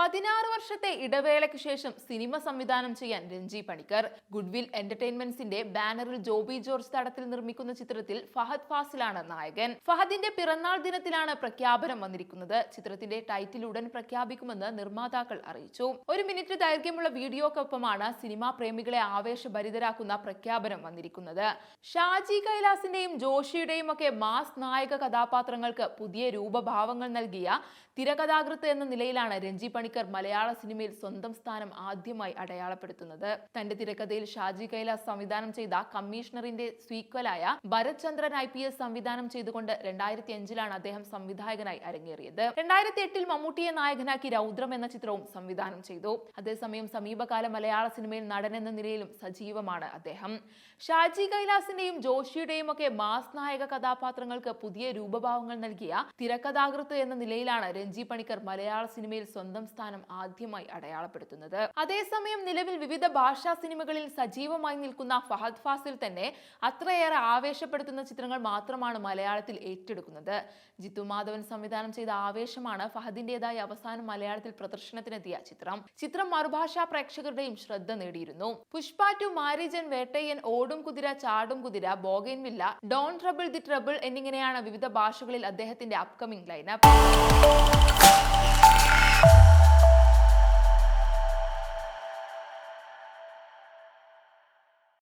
പതിനാറ് വർഷത്തെ ഇടവേളയ്ക്ക് ശേഷം സിനിമ സംവിധാനം ചെയ്യാൻ രഞ്ജി പണിക്കർ. ഗുഡ്വിൽ എന്റർടൈൻമെന്റ്സിന്റെ ബാനറിൽ ജോബി ജോർജ് തടത്തിൽ നിർമ്മിക്കുന്ന ചിത്രത്തിൽ ഫഹദ് ഫാസിലാണ് നായകൻ. ഫഹദിന്റെ പിറന്നാൾ ദിനത്തിലാണ് പ്രഖ്യാപനം വന്നിരിക്കുന്നത്. ചിത്രത്തിന്റെ ടൈറ്റിൽ ഉടൻ പ്രഖ്യാപിക്കുമെന്ന് നിർമ്മാതാക്കൾ അറിയിച്ചു. ഒരു മിനിറ്റ് ദൈർഘ്യമുള്ള വീഡിയോക്കൊപ്പമാണ് സിനിമാ പ്രേമികളെ ആവേശഭരിതരാക്കുന്ന പ്രഖ്യാപനം വന്നിരിക്കുന്നത്. ഷാജി കൈലാസിന്റെയും ജോഷിയുടെയും ഒക്കെ മാസ് നായക കഥാപാത്രങ്ങൾക്ക് പുതിയ രൂപഭാവങ്ങൾ നൽകിയ തിരകഥാകൃത്ത് എന്ന നിലയിലാണ് രഞ്ജി പണിക്കർ മലയാള സിനിമയിൽ സ്വന്തം സ്ഥാനം ആദ്യമായി അടയാളപ്പെടുത്തുന്നത്. തന്റെ തിരക്കഥയിൽ ഷാജി കൈലാസ് സംവിധാനം ചെയ്ത കമ്മീഷണറിന്റെ സ്വീക്വലായ Bharath Chandran I P S സംവിധാനം ചെയ്തുകൊണ്ട് രണ്ടായിരത്തി അഞ്ചിലാണ് അദ്ദേഹം സംവിധായകനായി അരങ്ങേറിയത്. രണ്ടായിരത്തി എട്ടിൽ മമ്മൂട്ടിയെ നായകനാക്കി രൗദ്രം എന്ന ചിത്രവും സംവിധാനം ചെയ്തു. അതേസമയം സമീപകാല മലയാള സിനിമയിൽ നടൻ എന്ന നിലയിലും സജീവമാണ് അദ്ദേഹം. ഷാജി കൈലാസിന്റെയും ജോഷിയുടെയും ഒക്കെ മാസ് നായക കഥാപാത്രങ്ങൾക്ക് പുതിയ രൂപഭാവങ്ങൾ നൽകിയ തിരക്കഥാകൃത്ത് എന്ന നിലയിലാണ് രഞ്ജി പണിക്കർ മലയാള സിനിമയിൽ സ്വന്തം സ്ഥാനം ആദ്യമായി അടയാളപ്പെടുത്തുന്നത്. അതേസമയം നിലവിൽ വിവിധ ഭാഷാ സിനിമകളിൽ സജീവമായി നിൽക്കുന്ന ഫഹദ് ഫാസിൽ തന്നെ അത്രയേറെ ആവേശപ്പെടുത്തുന്ന ചിത്രങ്ങൾ മാത്രമാണ് മലയാളത്തിൽ ഏറ്റെടുക്കുന്നത്. ജിത്തു മാധവൻ സംവിധാനം ചെയ്ത ആവേശമാണ് ഫഹദിന്റേതായി അവസാനം മലയാളത്തിൽ പ്രദർശനത്തിനെത്തിയ ചിത്രം. ചിത്രം മറുഭാഷാ പ്രേക്ഷകരുടെയും ശ്രദ്ധ നേടിയിരുന്നു. Pushpa to മാരിജൻ Vettaiyan Odum Kuthira Chaadum Kuthira bougainvillea don't trouble the trouble എന്നിങ്ങനെയാണ് വിവിധ ഭാഷകളിൽ അദ്ദേഹത്തിന്റെ അപ്കമിംഗ് ലൈനപ്പ്.